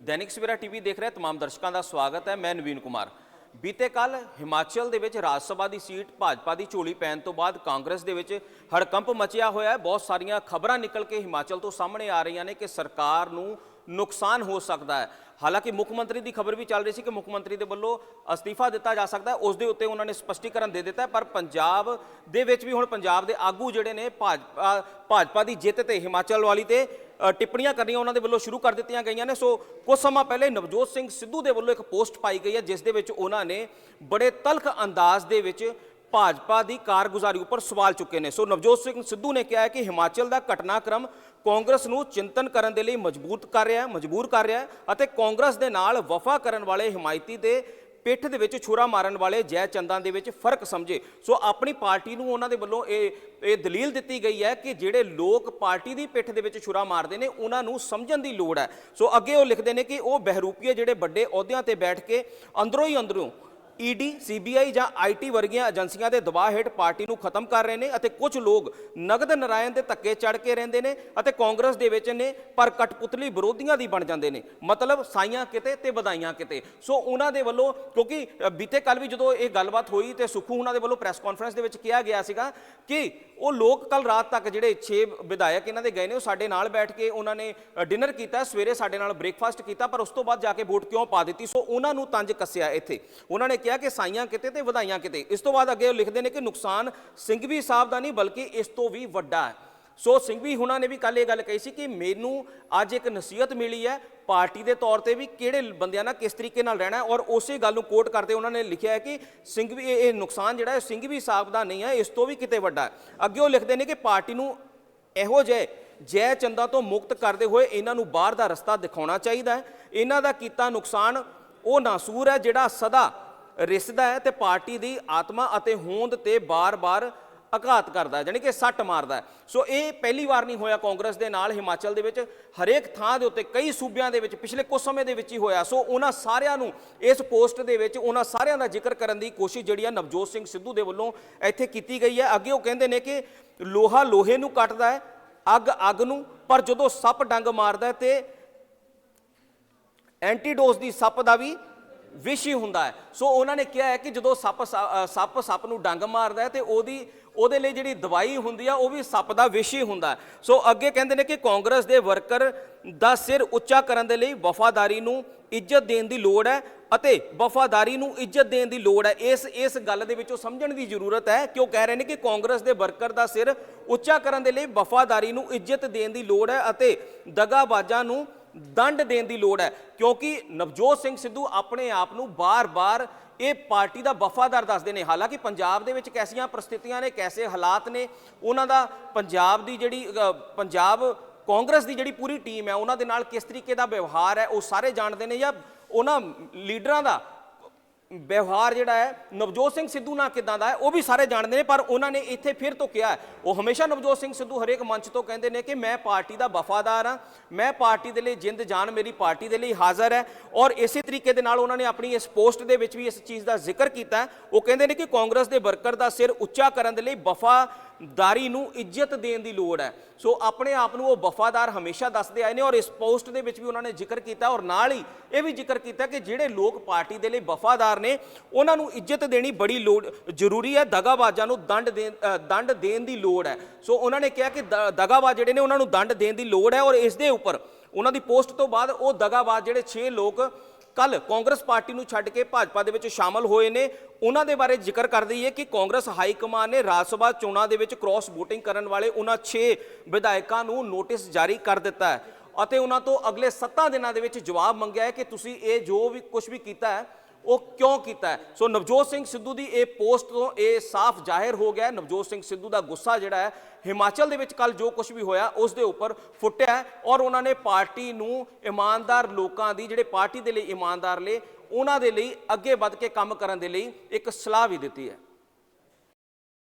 Dainik Savera TV ਦੇਖ ਰਹੇ ਤਮਾਮ ਦਰਸ਼ਕਾਂ ਦਾ ਸਵਾਗਤ ਹੈ। ਮੈਂ ਨਵੀਨ ਕੁਮਾਰ। ਬੀਤੇ ਕੱਲ ਹਿਮਾਚਲ ਦੇ ਵਿੱਚ ਰਾਜ ਸਭਾ ਦੀ ਸੀਟ ਭਾਜਪਾ ਦੀ ਝੋਲੀ ਪੈਣ ਤੋਂ ਬਾਅਦ ਕਾਂਗਰਸ ਦੇ ਵਿੱਚ ਹੜਕੰਪ ਮਚਿਆ ਹੋਇਆ ਹੈ। ਬਹੁਤ ਸਾਰੀਆਂ ਖਬਰਾਂ ਨਿਕਲ ਕੇ ਹਿਮਾਚਲ ਤੋਂ ਸਾਹਮਣੇ ਆ ਰਹੀਆਂ ਨੇ ਕਿ ਸਰਕਾਰ ਨੂੰ ਨੁਕਸਾਨ ਹੋ ਸਕਦਾ ਹੈ। ਹਾਲਾਂਕਿ ਮੁੱਖ ਮੰਤਰੀ ਦੀ ਖਬਰ ਵੀ ਚੱਲ ਰਹੀ ਸੀ ਕਿ ਮੁੱਖ ਮੰਤਰੀ ਦੇ ਵੱਲੋਂ ਅਸਤੀਫਾ ਦਿੱਤਾ ਜਾ ਸਕਦਾ ਹੈ। ਉਸ ਦੇ ਉੱਤੇ ਉਹਨਾਂ ਨੇ ਸਪਸ਼ਟੀਕਰਨ ਦੇ ਦਿੱਤਾ ਪਰ ਪੰਜਾਬ ਦੇ ਵਿੱਚ ਵੀ ਹੁਣ ਪੰਜਾਬ ਦੇ ਆਗੂ ਜਿਹੜੇ ਨੇ ਭਾਜਪਾ ਭਾਜਪਾ ਦੀ ਜਿੱਤ ਤੇ ਹਿਮਾਚਲ ਵਾਲੀ ਤੇ ਟਿੱਪਣੀਆਂ ਕਰਨੀਆਂ ਉਹਨਾਂ ਦੇ ਵੱਲੋਂ ਸ਼ੁਰੂ ਕਰ ਦਿੱਤੀਆਂ ਗਈਆਂ ਨੇ। ਸੋ ਕੁਝ ਸਮਾਂ ਪਹਿਲੇ ਨਵਜੋਤ ਸਿੰਘ ਸਿੱਧੂ ਦੇ ਵੱਲੋਂ ਇੱਕ ਪੋਸਟ ਪਾਈ ਗਈ ਹੈ, ਜਿਸ ਦੇ ਵਿੱਚ ਉਹਨਾਂ ਨੇ ਬੜੇ ਤਲਖ ਅੰਦਾਜ਼ ਦੇ ਵਿੱਚ ਭਾਜਪਾ ਦੀ ਕਾਰਗੁਜ਼ਾਰੀ ਉੱਪਰ ਸਵਾਲ ਚੁੱਕੇ ਨੇ। ਸੋ ਨਵਜੋਤ ਸਿੰਘ ਸਿੱਧੂ ਨੇ ਕਿਹਾ ਹੈ ਕਿ ਹਿਮਾਚਲ ਦਾ ਘਟਨਾਕ੍ਰਮ ਕਾਂਗਰਸ ਨੂੰ ਚਿੰਤਨ ਕਰਨ ਦੇ ਲਈ ਮਜਬੂਤ ਕਰ ਰਿਹਾ ਹੈ, ਮਜਬੂਰ ਕਰ ਰਿਹਾ ਹੈ ਅਤੇ ਕਾਂਗਰਸ ਦੇ ਨਾਲ ਵਫਾ ਕਰਨ ਵਾਲੇ ਹਿਮਾਇਤੀ ਦੇ ਪਿੱਠ ਦੇ ਵਿੱਚ ਛੁਰਾ ਮਾਰਨ ਵਾਲੇ ਜੈ ਚੰਦਾਂ ਦੇ ਵਿੱਚ ਫ਼ਰਕ ਸਮਝੇ। ਸੋ ਆਪਣੀ ਪਾਰਟੀ ਨੂੰ ਉਹਨਾਂ ਦੇ ਵੱਲੋਂ ਇਹ ਇਹ ਦਲੀਲ ਦਿੱਤੀ ਗਈ ਹੈ ਕਿ ਜਿਹੜੇ ਲੋਕ ਪਾਰਟੀ ਦੀ ਪਿੱਠ ਦੇ ਵਿੱਚ ਛੁਰਾ ਮਾਰਦੇ ਨੇ, ਉਹਨਾਂ ਨੂੰ ਸਮਝਣ ਦੀ ਲੋੜ ਹੈ। ਸੋ ਅੱਗੇ ਉਹ ਲਿਖਦੇ ਨੇ ਕਿ ਉਹ ਬਹਿਰੂਪੀਏ ਜਿਹੜੇ ਵੱਡੇ ਅਹੁਦਿਆਂ ਤੇ ਬੈਠ ਕੇ ਅੰਦਰੋਂ ਹੀ ਅੰਦਰੋਂ ਈਡੀ, ਸੀਬੀਆਈ ਜਾਂ ਆਈਟੀ ਵਰਗੀਆਂ ਏਜੰਸੀਆਂ ਦੇ ਦਬਾਅ ਹੇਠ ਪਾਰਟੀ ਨੂੰ ਖਤਮ ਕਰ ਰਹੇ ਨੇ ਅਤੇ ਕੁਝ ਲੋਕ ਨਗਦ ਨਰਾਇਣ ਦੇ ਧੱਕੇ ਚੜ ਕੇ ਰਹਿੰਦੇ ਨੇ ਅਤੇ ਕਾਂਗਰਸ ਦੇ ਵਿੱਚ ਨੇ, ਪਰ ਕਠਪੁਤਲੀ ਵਿਰੋਧੀਆਂ ਦੀ ਬਣ ਜਾਂਦੇ ਨੇ। ਮਤਲਬ ਸਾਈਆਂ ਕਿਤੇ ਤੇ ਵਧਾਈਆਂ ਕਿਤੇ। ਸੋ ਉਹਨਾਂ ਦੇ ਵੱਲੋਂ, ਕਿਉਂਕਿ ਬੀਤੇ ਕੱਲ ਵੀ ਜਦੋਂ ਇਹ ਗੱਲਬਾਤ ਹੋਈ ਤੇ ਸੁਖੂ ਉਹਨਾਂ ਦੇ ਵੱਲੋਂ ਪ੍ਰੈਸ ਕਾਨਫਰੰਸ ਦੇ ਵਿੱਚ ਕਿਹਾ ਗਿਆ ਸੀਗਾ ਕਿ ਉਹ ਲੋਕ ਕੱਲ ਰਾਤ ਤੱਕ ਜਿਹੜੇ 6 ਵਿਧਾਇਕ ਇਹਨਾਂ ਦੇ ਗਏ ਨੇ, ਉਹ ਸਾਡੇ ਨਾਲ ਬੈਠ ਕੇ ਉਹਨਾਂ ਨੇ ਡਿਨਰ ਕੀਤਾ, ਸਵੇਰੇ ਸਾਡੇ ਨਾਲ ਬ੍ਰੇਕਫਾਸਟ ਕੀਤਾ, ਪਰ ਉਸ ਤੋਂ ਬਾਅਦ ਜਾ ਕੇ ਵੋਟ ਕਿਉਂ ਪਾ ਦਿੱਤੀ? ਸੋ ਉਹਨਾਂ ਨੂੰ ਤੰਜ ਕੱਸਿਆ ਇੱਥੇ। ਉਹਨਾਂ ਨੇ ਕਿਹਾ ਕਿ ਸਾਈਆਂ ਕਿਤੇ ਤੇ ਵਧਾਈਆਂ ਕਿਤੇ। ਇਸ ਤੋਂ ਬਾਅਦ ਅੱਗੇ ਉਹ ਲਿਖਦੇ ਨੇ ਕਿ ਨੁਕਸਾਨ ਸਿੰਘਵੀ ਸਾਹਿਬ ਦਾ ਨਹੀਂ, ਬਲਕਿ ਇਸ ਤੋਂ ਵੀ ਵੱਡਾ ਹੈ। ਸੋ ਸਿੰਘਵੀ ਹੁਣਾਂ ਨੇ ਵੀ ਕੱਲ ਇਹ ਗੱਲ ਕਹੀ ਸੀ ਕਿ ਮੈਨੂੰ ਅੱਜ ਇੱਕ ਨਸੀਹਤ ਮਿਲੀ ਹੈ, ਪਾਰਟੀ ਦੇ ਤੌਰ ਤੇ ਵੀ ਕਿਹੜੇ ਬੰਦਿਆਂ ਨਾਲ ਕਿਸ ਤਰੀਕੇ ਨਾਲ ਰਹਿਣਾ ਔਰ ਉਸੇ ਗੱਲ ਨੂੰ ਕੋਟ ਕਰਦੇ ਉਹਨਾਂ ਨੇ ਲਿਖਿਆ ਹੈ ਕਿ ਸਿੰਘਵੀ, ਇਹ ਇਹ ਨੁਕਸਾਨ ਜਿਹੜਾ ਹੈ ਸਿੰਘਵੀ ਸਾਹਿਬ ਦਾ ਨਹੀਂ ਹੈ, ਇਸ ਤੋਂ ਵੀ ਕਿਤੇ ਵੱਡਾ ਹੈ। ਅੱਗੇ ਉਹ ਲਿਖਦੇ ਨੇ ਕਿ ਪਾਰਟੀ ਨੂੰ ਇਹੋ ਜਿਹੇ ਜੈ ਚੰਦਾ ਤੋਂ ਮੁਕਤ ਕਰਦੇ ਹੋਏ ਇਹਨਾਂ ਨੂੰ ਬਾਹਰ ਦਾ ਰਸਤਾ ਦਿਖਾਉਣਾ ਚਾਹੀਦਾ ਹੈ। ਇਹਨਾਂ ਦਾ ਕੀਤਾ ਨੁਕਸਾਨ ਉਹ ਨਾਸੂਰ ਹੈ ਜਿਹੜਾ ਸਦਾ ਰਿਸਦਾ ਹੈ ਤੇ ਪਾਰਟੀ ਦੀ ਆਤਮਾ ਅਤੇ ਹੋਂਦ ਤੇ ਬਾਰ-ਬਾਰ ਆਘਾਤ ਕਰਦਾ ਹੈ, ਜਾਣੀ ਕਿ ਸੱਟ ਮਾਰਦਾ ਹੈ। ਸੋ ਇਹ ਪਹਿਲੀ ਵਾਰ ਨਹੀਂ ਹੋਇਆ ਕਾਂਗਰਸ ਦੇ ਨਾਲ, ਹਿਮਾਚਲ ਦੇ ਵਿੱਚ। ਹਰੇਕ ਥਾਂ ਦੇ ਉੱਤੇ ਕਈ ਸੂਬਿਆਂ ਦੇ ਵਿੱਚ ਪਿਛਲੇ ਕੁਝ ਸਮੇਂ ਦੇ ਵਿੱਚ ਹੀ ਹੋਇਆ। ਸੋ ਉਹਨਾਂ ਸਾਰਿਆਂ ਨੂੰ ਇਸ ਪੋਸਟ ਦੇ ਵਿੱਚ ਉਹਨਾਂ ਸਾਰਿਆਂ ਦਾ ਜ਼ਿਕਰ ਕਰਨ ਦੀ ਕੋਸ਼ਿਸ਼ ਜਿਹੜੀ ਹੈ ਨਵਜੋਤ ਸਿੰਘ ਸਿੱਧੂ ਦੇ ਵੱਲੋਂ ਇੱਥੇ ਕੀਤੀ ਗਈ ਹੈ। ਅੱਗੇ ਉਹ ਕਹਿੰਦੇ ਨੇ ਕਿ ਲੋਹਾ ਲੋਹੇ ਨੂੰ ਕੱਟਦਾ ਹੈ, ਅੱਗ ਅੱਗ ਨੂੰ, ਪਰ ਜਦੋਂ ਸੱਪ ਡੰਗ ਮਾਰਦਾ ਹੈ ਤੇ ਐਂਟੀਡੋਸ ਦੀ ਸੱਪ ਦਾ ਵੀ ਵਿਸ਼ ਹੀ ਹੁੰਦਾ ਹੈ। ਸੋ ਉਹਨਾਂ ਨੇ ਕਿਹਾ ਹੈ ਕਿ ਜਦੋਂ ਸੱਪ ਸ- ਸੱਪ ਸੱਪ ਨੂੰ ਡੰਗ ਮਾਰਦਾ ਹੈ ਤੇ ਉਹਦੀ, ਉਹਦੇ ਲਈ ਜਿਹੜੀ ਦਵਾਈ ਹੁੰਦੀ ਆ, ਉਹ ਵੀ ਸੱਪ ਦਾ ਵਿਸ਼ ਹੀ। ਹੁੰਦਾ ਸੋ ਅੱਗੇ ਕਹਿੰਦੇ ਨੇ ਕਿ ਕਾਂਗਰਸ ਦੇ ਵਰਕਰ ਦਾ ਸਿਰ ਉੱਚਾ ਕਰਨ ਦੇ ਲਈ ਵਫਾਦਾਰੀ ਨੂੰ ਇੱਜ਼ਤ ਦੇਣ ਦੀ ਲੋੜ ਹੈ ਅਤੇ ਵਫਾਦਾਰੀ ਨੂੰ ਇੱਜ਼ਤ ਦੇਣ ਦੀ ਲੋੜ ਹੈ। ਇਸ ਇਸ ਗੱਲ ਦੇ ਵਿੱਚੋਂ ਸਮਝਣ ਦੀ ਜ਼ਰੂਰਤ ਹੈ ਕਿ ਉਹ ਕਹਿ ਰਹੇ ਨੇ ਕਿ ਕਾਂਗਰਸ ਦੇ ਵਰਕਰ ਦਾ ਸਿਰ ਉੱਚਾ ਕਰਨ ਦੇ ਲਈ ਵਫਾਦਾਰੀ ਨੂੰ ਇੱਜ਼ਤ ਦੇਣ ਦੀ ਲੋੜ ਹੈ ਅਤੇ ਦਗਾਬਾਜ਼ਾਂ ਨੂੰ ਦੰਡ ਦੇਣ ਦੀ ਲੋੜ ਹੈ, ਕਿਉਂਕਿ ਨਵਜੋਤ ਸਿੰਘ ਸਿੱਧੂ ਆਪਣੇ ਆਪ ਨੂੰ ਬਾਰ-ਬਾਰ ਇਹ ਪਾਰਟੀ ਦਾ ਵਫਾਦਾਰ ਦੱਸਦੇ ਨੇ। ਹਾਲਾਂਕਿ ਪੰਜਾਬ ਦੇ ਵਿੱਚ ਕੈਸੀਆਂ ਪ੍ਰਸਥਿਤੀਆਂ ਨੇ, ਕੈਸੇ ਹਾਲਾਤ ਨੇ, ਉਹਨਾਂ ਦਾ ਪੰਜਾਬ ਦੀ ਜਿਹੜੀ ਪੰਜਾਬ ਕਾਂਗਰਸ ਦੀ ਜਿਹੜੀ ਪੂਰੀ ਟੀਮ ਹੈ, ਉਹਨਾਂ ਦੇ ਨਾਲ ਕਿਸ ਤਰੀਕੇ ਦਾ ਵਿਵਹਾਰ ਹੈ, ਉਹ ਸਾਰੇ ਜਾਣਦੇ ਨੇ ਜਾਂ ਉਹਨਾਂ ਲੀਡਰਾਂ ਦਾ ਵਿਵਹਾਰ ਜਿਹੜਾ ਹੈ, ਨਵਜੋਤ ਸਿੰਘ ਸਿੱਧੂ ਨਾਲ ਕਿਦਾਂ ਦਾ ਹੈ, ਉਹ ਵੀ ਸਾਰੇ ਜਾਣਦੇ ਨੇ, ਪਰ ਉਹਨਾਂ ਨੇ ਇੱਥੇ ਫਿਰ ਤੋਂ ਕਿਹਾ ਉਹ ਹਮੇਸ਼ਾ ਨਵਜੋਤ ਸਿੰਘ ਸਿੱਧੂ ਹਰੇਕ ਮੰਚ ਤੋਂ ਕਹਿੰਦੇ ਨੇ ਕਿ ਮੈਂ ਪਾਰਟੀ ਦਾ ਵਫਾਦਾਰ ਹਾਂ, ਮੈਂ ਪਾਰਟੀ ਦੇ ਲਈ ਜਿੰਦ ਜਾਨ, ਮੇਰੀ ਪਾਰਟੀ ਦੇ ਲਈ ਹਾਜ਼ਰ ਹੈ। ਔਰ ਇਸੇ ਤਰੀਕੇ ਦੇ ਨਾਲ ਉਹਨਾਂ ਨੇ ਆਪਣੀ ਇਸ ਪੋਸਟ ਦੇ ਵਿੱਚ ਵੀ ਇਸ ਚੀਜ਼ ਦਾ ਜ਼ਿਕਰ ਕੀਤਾ ਉਹ ਕਹਿੰਦੇ ਨੇ ਕਿ ਕਾਂਗਰਸ ਦੇ ਵਰਕਰ ਦਾ ਸਿਰ ਉੱਚਾ ਕਰਨ ਦੇ ਲਈ ਵਫ਼ਾ ਵਫਾਦਾਰੀ ਨੂੰ ਇੱਜ਼ਤ ਦੇਣ ਦੀ ਲੋੜ ਹੈ। ਸੋ ਆਪਣੇ ਆਪ ਨੂੰ ਉਹ ਵਫਾਦਾਰ ਹਮੇਸ਼ਾ ਦੱਸਦੇ ਆਏ ਨੇ ਔਰ ਇਸ ਪੋਸਟ ਦੇ ਵਿੱਚ ਵੀ ਉਹਨਾਂ ਨੇ ਜ਼ਿਕਰ ਕੀਤਾ ਔਰ ਨਾਲ ਹੀ ਇਹ ਵੀ ਜ਼ਿਕਰ ਕੀਤਾ ਕਿ ਜਿਹੜੇ ਲੋਕ ਪਾਰਟੀ ਦੇ ਲਈ ਵਫਾਦਾਰ ਨੇ, ਉਹਨਾਂ ਨੂੰ ਇੱਜ਼ਤ ਦੇਣੀ ਬੜੀ ਲੋੜ, ਜ਼ਰੂਰੀ ਹੈ, ਦਗਾਬਾਜ਼ਾਂ ਨੂੰ ਦੰਡ ਦੇਣ ਦੰਡ ਦੇਣ ਦੀ ਲੋੜ ਹੈ। ਸੋ ਉਹਨਾਂ ਨੇ ਕਿਹਾ ਕਿ ਦ- ਦਗਾਬਾਜ਼ ਜਿਹੜੇ ਨੇ ਉਹਨਾਂ ਨੂੰ ਦੰਡ ਦੇਣ ਦੀ ਲੋੜ ਹੈ ਔਰ ਇਸ ਦੇ ਉੱਪਰ ਉਹਨਾਂ ਦੀ ਪੋਸਟ ਤੋਂ ਬਾਅਦ ਉਹ ਦਗਾਬਾਜ਼ ਜਿਹੜੇ 6 ਲੋਕ ਕੱਲ ਕਾਂਗਰਸ ਪਾਰਟੀ ਨੂੰ ਛੱਡ ਕੇ ਭਾਜਪਾ ਦੇ ਵਿੱਚ ਸ਼ਾਮਲ ਹੋਏ ਨੇ। ਉਹਨਾਂ ਦੇ ਬਾਰੇ ਜ਼ਿਕਰ ਕਰ ਦਈਏ ਕਿ ਕਾਂਗਰਸ ਹਾਈ ਕਮਾਨ ਨੇ ਰਾਜ ਸਭਾ ਚੋਣਾਂ ਦੇ ਵਿੱਚ ਕ੍ਰਾਸ VOTING ਕਰਨ ਵਾਲੇ ਉਹਨਾਂ 6 ਵਿਧਾਇਕਾਂ ਨੂੰ ਨੋਟਿਸ ਜਾਰੀ ਕਰ ਦਿੱਤਾ ਹੈ। ਅਤੇ ਉਹਨਾਂ ਤੋਂ ਅਗਲੇ 7 ਦਿਨਾਂ ਦੇ ਵਿੱਚ ਜਵਾਬ ਮੰਗਿਆ ਹੈ ਕਿ ਤੁਸੀਂ ਇਹ ਜੋ ਵੀ ਕੁਝ ਵੀ ਕੀਤਾ ਹੈ ਉਹ ਕਿਉਂ ਕੀਤਾ ਸੋ ਨਵਜੋਤ ਸਿੰਘ ਸਿੱਧੂ ਦੀ ਇਹ ਪੋਸਟ ਤੋਂ ਇਹ ਸਾਫ਼ ਜ਼ਾਹਿਰ ਹੋ ਗਿਆ ਨਵਜੋਤ ਸਿੰਘ ਸਿੱਧੂ ਦਾ ਗੁੱਸਾ ਜਿਹੜਾ ਹੈ, ਹਿਮਾਚਲ ਦੇ ਵਿੱਚ ਕੱਲ ਜੋ ਕੁਝ ਵੀ ਹੋਇਆ, ਉਸ ਦੇ ਉੱਪਰ ਫੁੱਟਿਆ ਔਰ ਉਹਨਾਂ ਨੇ ਪਾਰਟੀ ਨੂੰ ਇਮਾਨਦਾਰ ਲੋਕਾਂ ਦੀ, ਜਿਹੜੇ ਪਾਰਟੀ ਦੇ ਲਈ ਇਮਾਨਦਾਰ ਨੇ, ਉਹਨਾਂ ਦੇ ਲਈ ਅੱਗੇ ਵੱਧ ਕੇ ਕੰਮ ਕਰਨ ਦੇ ਲਈ ਇੱਕ ਸਲਾਹ ਵੀ ਦਿੱਤੀ ਹੈ।